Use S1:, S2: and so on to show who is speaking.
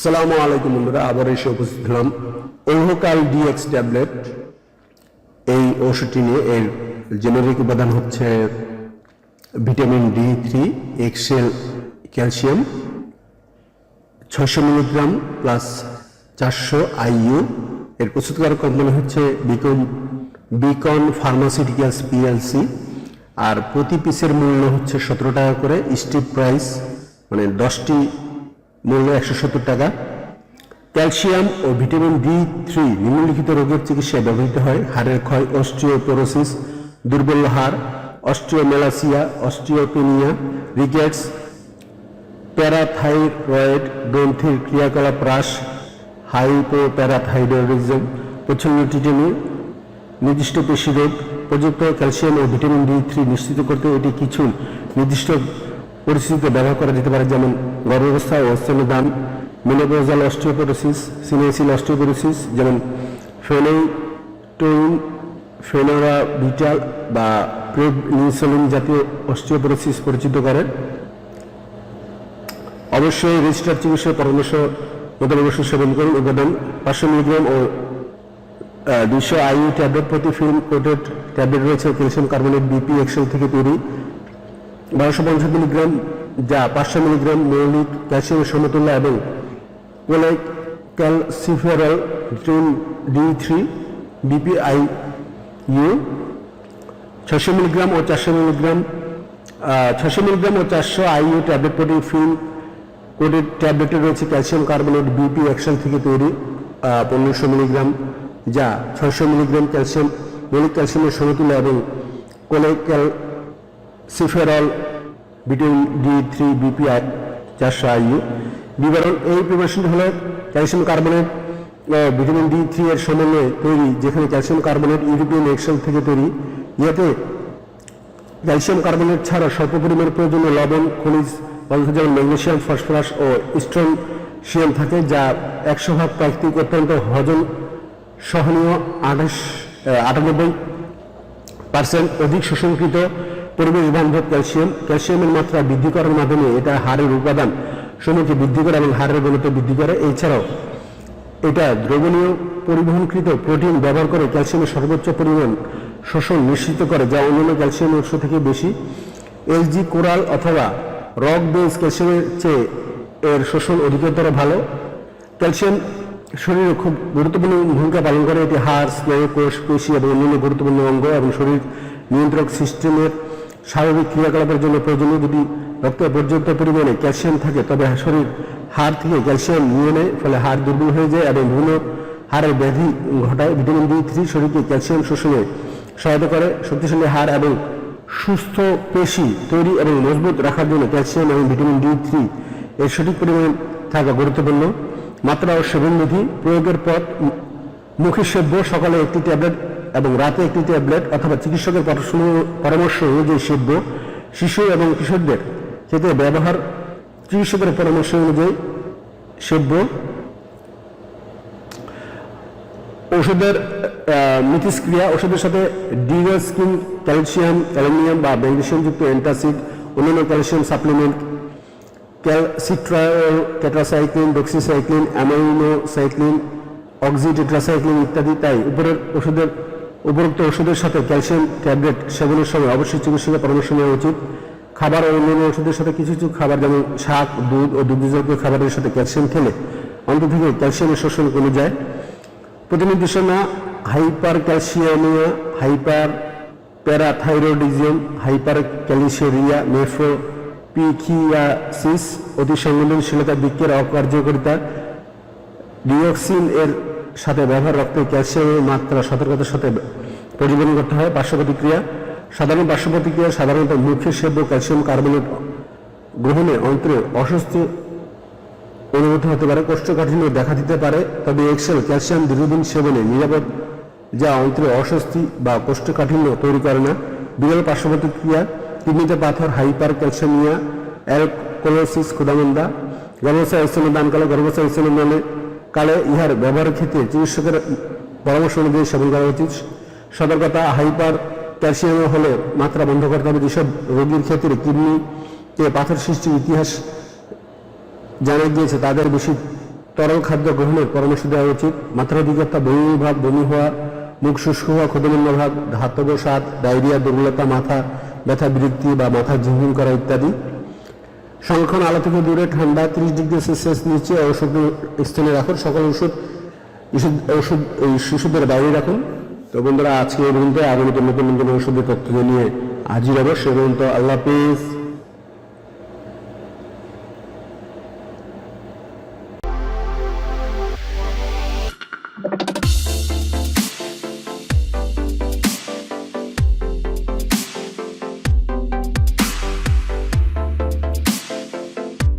S1: সালামু আলাইকুম বন্ধুরা, আবার এসে উপস্থিত হলাম। ওহোকাল ডিএক্স ট্যাবলেট এই ওষুধটি নিয়ে এর জেনেরিক উপাদান হচ্ছে vitamin D three Excel calcium ছয়শো মিলিগ্রাম প্লাস চারশো আইইউ এর প্রস্তুতকারক কোম্পানি হচ্ছে বিকন বিকন ফার্মাসিউটিক্যালস পিএলসি আর প্রতি পিসের মূল্য হচ্ছে সতেরো টাকা করে। স্টিপ প্রাইস মানে দশটি মূল্য একশো সত্তর টাকা। ক্যালসিয়াম ও ভিটামিন ডি থ্রি নিম্নলিখিত রোগের চিকিৎসায় ব্যবহৃত হয়। হাড়ের ক্ষয়, অস্টিওপোরোসিস, দুর্বল হাড়, অস্টিওমেলাসিয়া, অস্টিওপেনিয়া রিকেটস প্যারাথাইরয়েড, গ্রন্থির ক্রিয়াকলাপ হ্রাস, হাইপোপ্যারাথাইরয়েডিজম, প্রচ্ছন্ন টিটেনি, নির্দিষ্ট পেশি রোগ পর্যাপ্ত ক্যালসিয়াম ও ভিটামিন ডি থ্রি নিশ্চিত করতে এটি কিছু নির্দিষ্ট পরিস্থিতিতে ব্যবহার করা যেতে পারে, যেমন গর্ভাবস্থা ও স্তনদান মেনোপোজাল অস্টিওপোরোসিস সিনেসিল অস্টিওপোরোসিস যেমন ফেনোটোইন ফেনোরা বিটাল বা প্রেবনিসলিন জাতীয় অস্টিওপোরোসিস পরিচিত করে। অবশ্যই রেজিস্টার চিকিৎসার পরামর্শ মোতাবেক ওষুধ সেবন করুন, উপাদান পাঁচশো মিলিগ্রাম ও দুইশো আইউ ট্যাবলেট প্রতি ফিল্ম কোটেড ট্যাবলেট রয়েছে, ক্যালসিয়াম কার্বনেট, বিপি এক্সেল থেকে তৈরি। বারোশো পঞ্চাশ মিলিগ্রাম যা পাঁচশো মিলিগ্রাম মৌলিক ক্যালসিয়ামের সমতুল্য এবং colecalciferol vitamin D three BPI U. ছশো মিলিগ্রাম ও চারশো মিলিগ্রাম ছশো মিলিগ্রাম ও চারশো আইইউ ট্যাবলেট প্রতি ফিল্ম কোটেড ট্যাবলেটে রয়েছে ক্যালসিয়াম কার্বনেট বিপি এক্সেল থেকে তৈরি পনেরোশো মিলিগ্রাম, যা ছয়শো মিলিগ্রাম ক্যালসিয়াম, মৌলিক ক্যালসিয়ামের সমতুল্য এবং colecalciferol vitamin D three BPI চারশো আইইউ বিবরণ এই প্রিপারেশনটি হলো calcium carbonate vitamin D three এর সমন্বয়ে তৈরি, যেখানে ক্যালসিয়াম কার্বনেট ইউরোপিয়ান এক্সেল থেকে তৈরি। ইয়াতে ক্যালসিয়াম কার্বনেট ছাড়া স্বল্প পরিমাণে প্রয়োজনীয় লবণ, খনিজ পদার্থ যেমন ম্যাগনেশিয়াম ফসফরাস ও স্ট্রনশিয়াম থাকে, যা একশো ভাগ প্রাকৃতিক অত্যন্ত হজম সহনীয় আঠাশ আটানব্বই পার্সেন্ট অধিক শোষণকৃত পরিবেশ বান্ধব ক্যালসিয়াম। ক্যালসিয়ামের মাত্রা বৃদ্ধি করার মাধ্যমে এটা হাড়ের উপাদান সমূহকে বৃদ্ধি করে এবং হাড়ের ঘনত্ব বৃদ্ধি করে। এছাড়াও এটা দ্রবণীয় পরিবহনকৃত প্রোটিন ব্যবহার করে ক্যালসিয়ামের সর্বোচ্চ পরিমাণ শোষণ নিশ্চিত করে, যা অন্যান্য ক্যালসিয়াম উৎস থেকে বেশি। এলজি, কোরাল অথবা রক বেস ক্যালসিয়ামের চেয়ে এর শোষণ অধিকতর ভালো। ক্যালসিয়াম শরীরে খুব গুরুত্বপূর্ণ ভূমিকা পালন করে। এটি হাড়, স্নায়ু, কোষ, পেশি এবং অন্যান্য গুরুত্বপূর্ণ অঙ্গ এবং শরীর নিয়ন্ত্রক সিস্টেমের স্বাভাবিক ক্রিয়াকলাপের জন্য প্রয়োজনীয় যদি রক্তে পর্যাপ্ত পরিমাণে ক্যালসিয়াম থাকে, তবে শরীর হাড় থেকে ক্যালসিয়াম নিয়ে নেয়, ফলে হাড় দুর্বল হয়ে যায় এবং বিভিন্ন হাড়ের ব্যাধি ঘটায়। ভিটামিন ডি থ্রি শরীরকে ক্যালসিয়াম শোষণে সহায়তা করে। শক্তিশালী হাড় এবং সুস্থ পেশি তৈরি এবং মজবুত রাখার জন্য ক্যালসিয়াম এবং ভিটামিন ডি থ্রি এর সঠিক পরিমাণ থাকা গুরুত্বপূর্ণ। মাত্রা ও সেবন বিধি প্রয়োগের পর মুখে সেব্য, সকালে একটি ট্যাবলেট এবং রাতে একটি ট্যাবলেট অথবা চিকিৎসকের পরামর্শ অনুযায়ী সেব্য শিশু এবং কিশোরদের ক্ষেত্রে ব্যবহার চিকিৎসকের পরামর্শ অনুযায়ী সেব্য। ওষুধের মিথস্ক্রিয়া ওষুধের সাথে ডিগাস্কিন ক্যালসিয়াম, অ্যালুমিনিয়াম বা ম্যাগনেশিয়ামযুক্ত অ্যান্টাসিড, অন্যান্য calcium supplement calcitriol tetracycline, doxycycline, aminocycline, oxytetracycline ইত্যাদি। তাই উপরের ওষুধের উপরোক্ত ওষুধের সাথে ক্যালসিয়াম ট্যাবলেট সেবনের সময় অবশ্যই চিকিৎসকের পরামর্শ নেওয়া উচিত। খাবার ও অন্যান্য ওষুধের সাথে কিছু কিছু খাবার যেমন শাক, দুধ ও দুগ্ধজাতীয় খাবারের সাথে ক্যালসিয়াম খেলে অন্ত থেকে ক্যালসিয়ামের শোষণ কমে যায়। প্রতিনির্দেশনা hypercalcaemia hyperparathyroidism hypercalciuria nephrolithiasis অতি সংবেদনশীলতা বৃক্ষের অকার্যকারিতা, ডিওক্সিন এর সাথে ব্যবহার রক্তে ক্যালসিয়ামের মাত্রা সতর্কতার সাথে পরিবহন করতে হয়, পার্শ্ব প্রতিক্রিয়া। সাধারণ পার্শ্ব প্রতিক্রিয়া সাধারণত মুখে সেব্য ক্যালসিয়াম কার্বনেট গ্রহণে অন্তরে অস্বস্তি অনুভূত হতে পারে, কোষ্ঠকাঠিন্য দেখা দিতে পারে। তবে এক্সেল ক্যালসিয়াম দীর্ঘদিন সেবনে নিরাপদ, যা অন্তরে অস্বস্তি বা কোষ্ঠকাঠিন্য তৈরি করে না। বিরল পার্শ্ব প্রতিক্রিয়া, কিডনিতে পাথর হাইপার ক্যালসিয়ামিয়া অ্যালকোলোসিস ক্ষুদামন্দা গর্ভশায় স্তনদানকালে গর্ভশায় স্তনদানে কালে ইহার ব্যবহারের ক্ষেত্রে চিকিৎসকের পরামর্শ অনুযায়ী সেবন করা উচিত। সতর্কতা, হাইপার ক্যালসিয়াম হলে মাত্রা বন্ধ করতে হবে। যেসব রোগীর ক্ষেত্রে কিডনিতে পাথর সৃষ্টির ইতিহাস জানা গিয়েছে, তাদের বেশি তরল খাদ্য গ্রহণের পরামর্শ দেওয়া উচিত। মাত্রাধিকতা বমি ভাব, বমি হওয়া, মুখ শুষ্ক হওয়া ক্ষতমন্য ভাব, ধাতব স্বাদ, ডায়রিয়া, দুর্বলতা, মাথা ব্যথা, বিরক্তি বা মাথা ঝিমঝিম করা ইত্যাদি। সংরক্ষণ আলো থেকে দূরে, ঠান্ডা, ত্রিশ ডিগ্রি সেলসিয়াস নিচে ঔষধ স্থানে রাখুন। সকল ওষুধ ওষুধ এই শিশুদের বাইরে রাখুন। তো বন্ধুরা, আজকে এই পর্যন্ত আগামীতে নতুন নতুন ওষুধের তথ্য নিয়ে হাজির হবে। সে পর্যন্ত আল্লাহ হাফিজ।